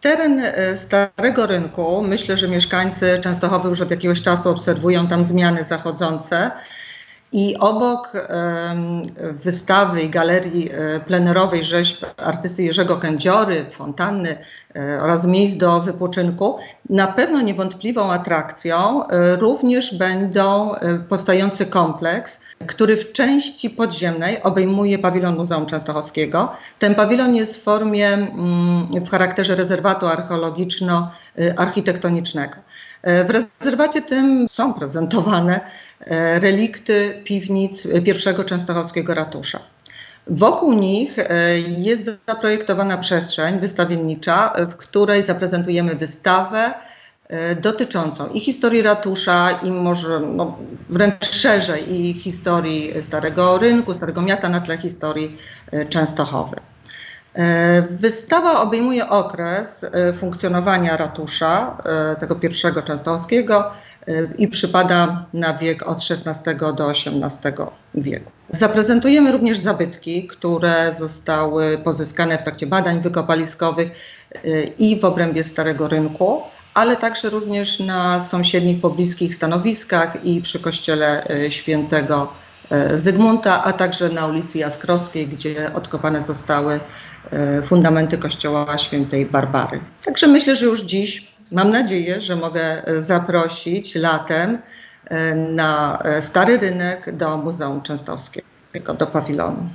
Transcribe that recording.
Teren e, Starego Rynku, myślę, że mieszkańcy Częstochowy już od jakiegoś czasu obserwują tam zmiany zachodzące. I obok em, wystawy i galerii e, plenerowej rzeźb artysty Jerzego Kędziory, fontanny oraz miejsc do wypoczynku, na pewno niewątpliwą atrakcją e, również będą e, powstający kompleks, który w części podziemnej obejmuje pawilon Muzeum Częstochowskiego. Ten pawilon jest w formie, mm, w charakterze rezerwatu archeologiczno-architektonicznego. E, W rezerwacie tym są prezentowane e, relikty piwnic pierwszego częstochowskiego ratusza. Wokół nich e, jest zaprojektowana przestrzeń wystawiennicza, e, w której zaprezentujemy wystawę e, dotyczącą i historii ratusza, i może no, wręcz szerzej i historii Starego Rynku, Starego Miasta na tle historii Częstochowy. E, Wystawa obejmuje okres e, funkcjonowania ratusza, e, tego pierwszego częstochowskiego i przypada na wiek od XVI do XVIII wieku. Zaprezentujemy również zabytki, które zostały pozyskane w trakcie badań wykopaliskowych i w obrębie Starego Rynku, ale także również na sąsiednich pobliskich stanowiskach i przy kościele świętego Zygmunta, a także na ulicy Jaskrowskiej, gdzie odkopane zostały e, fundamenty kościoła świętej Barbary. Także myślę, że już dziś mam nadzieję, że mogę e, zaprosić latem e, na e, Stary Rynek do Muzeum Częstochowskiego, do pawilonu.